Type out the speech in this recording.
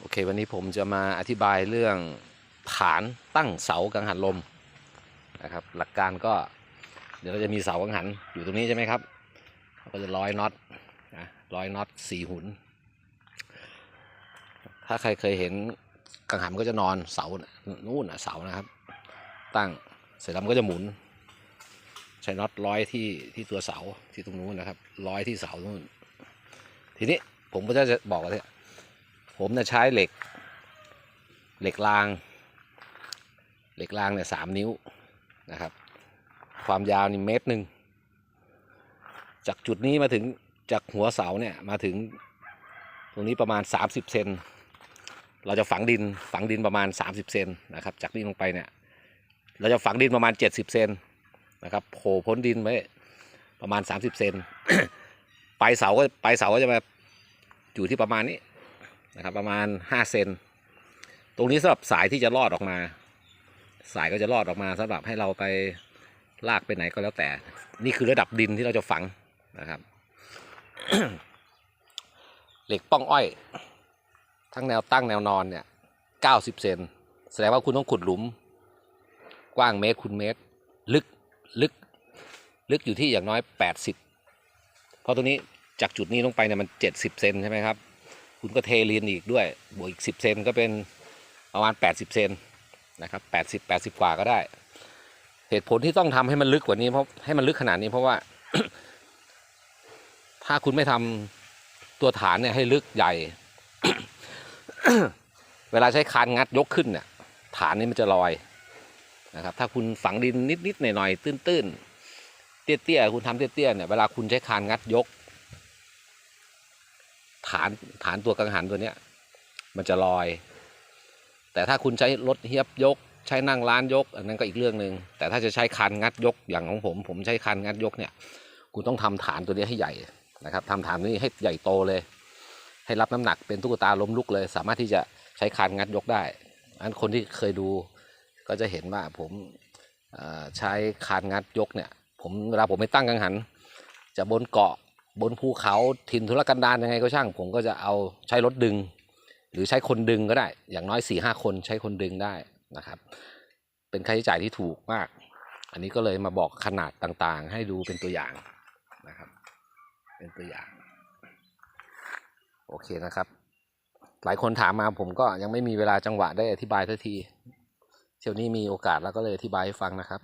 โอเค วันนี้ผมจะมาอธิบายเรื่องฐานตั้งเสากังหันลมนะครับ หลักการก็เดี๋ยวเราจะมีเสากังหันอยู่ตรงนี้ใช่ไหมครับเราก็จะร้อยน็อตนะร้อยน็อตสี่หุน ถ้าใครเคยเห็นกังหันมันก็จะนอนเสานู่นนะเสานะครับ ตั้งเสร็จแล้วมันก็จะหมุน ใช้น็อตร้อยที่ที่ตัวเสาที่ตรงนู้นนะครับร้อยที่เสานู่นทีนี้ผมก็จะบอกว่าเนี่ย ผมเนี่ยใช้เหล็ก เหล็กราง เหล็กรางเนี่ยสามนิ้วนะครับ ความยาวนี่เมตรหนึ่งจากจุดนี้มาถึงจากหัวเสาเนี่ยมาถึงตรงนี้ประมาณ 30เซนเราจะฝังดินฝังดินประมาณ 30เซนนะครับ จากนี้ลงไปเนี่ยเราจะฝังดินประมาณ 70เซนนะครับโผล่พ้นดินไว้ประมาณ 30เซนปลายเสาก็ปลายเสาก็จะมาอยู่ที่ประมาณนี้ นะครับประมาณ 5 เซนตรงนี้สำหรับสายที่จะรอดออกมา สายก็จะรอดออกมาสำหรับให้เราไปลากไปไหนก็แล้วแต่ นี่คือระดับดินที่เราจะฝังนะครับเหล็กป้องอ้อย ทั้งแนวตั้งแนวนอนเนี่ย90เซนแสดงว่าคุณต้องขุดหลุม กว้างเมตรคูณเมตร ลึกลึก ลึกอยู่ที่อย่างน้อย80เพราะตรงนี้จากจุดนี้ลงไปเนี่ยมัน70เซนใช่ไหมครับ คุณก็เทลีนอีกด้วย บวกอีก 10 เซนก็เป็นประมาณ 80 เซนนะครับ 80 80 กว่าก็ได้ เหตุผลที่ต้องทำให้มันลึกกว่านี้เพราะให้มันลึกขนาดนี้เพราะว่า ถ้าคุณไม่ทำตัวฐานเนี่ยให้ลึกใหญ่ เวลาใช้คานงัดยกขึ้นเนี่ยฐานนี้มันจะลอยนะครับ ถ้าคุณฝังดินนิดๆหน่อยๆตื้นๆเตี้ยๆคุณทำเตี้ยๆเนี่ยเวลาคุณใช้คานงัดยก ฐานฐานตัวกังหันตัวเนี้ยมันจะลอย แต่ถ้าคุณใช้รถเฮียบยก ใช้นั่งร้านยก อันนั้นก็อีกเรื่องหนึ่งแต่ถ้าจะใช้คานงัดยกอย่างของผม ผมใช้คานงัดยกเนี่ยคุณต้องทำฐานตัวนี้ให้ใหญ่นะครับทำฐานนี้ให้ใหญ่โตเลย ให้รับน้ำหนักเป็นตุ๊กตาล้มลุกเลย สามารถที่จะใช้คานงัดยกได้ อันคนที่เคยดูก็จะเห็นว่าผมใช้คานงัดยกเนี่ยผมเวลาผมไปตั้งกังหัน จะบนเกาะ บนภูเขาถิ่นทุรกันดารยังไงก็ช่าง ผมก็จะเอาใช้รถดึง หรือใช้คนดึงก็ได้ อย่างน้อย4ี่ห้าคนใช้คนดึงได้นะครับ เป็นค่าใช้จ่ายที่ถูกมาก อันนี้ก็เลยมาบอกขนาดต่างๆ ให้ดูเป็นตัวอย่างนะครับ เป็นตัวอย่าง โอเคนะครับ หลายคนถามมาผมก็ยังไม่มีเวลาจังหวะได้อธิบายทันที เที่ยวนี้มีโอกาสแล้วก็เลยอธิบายให้ฟังนะครับ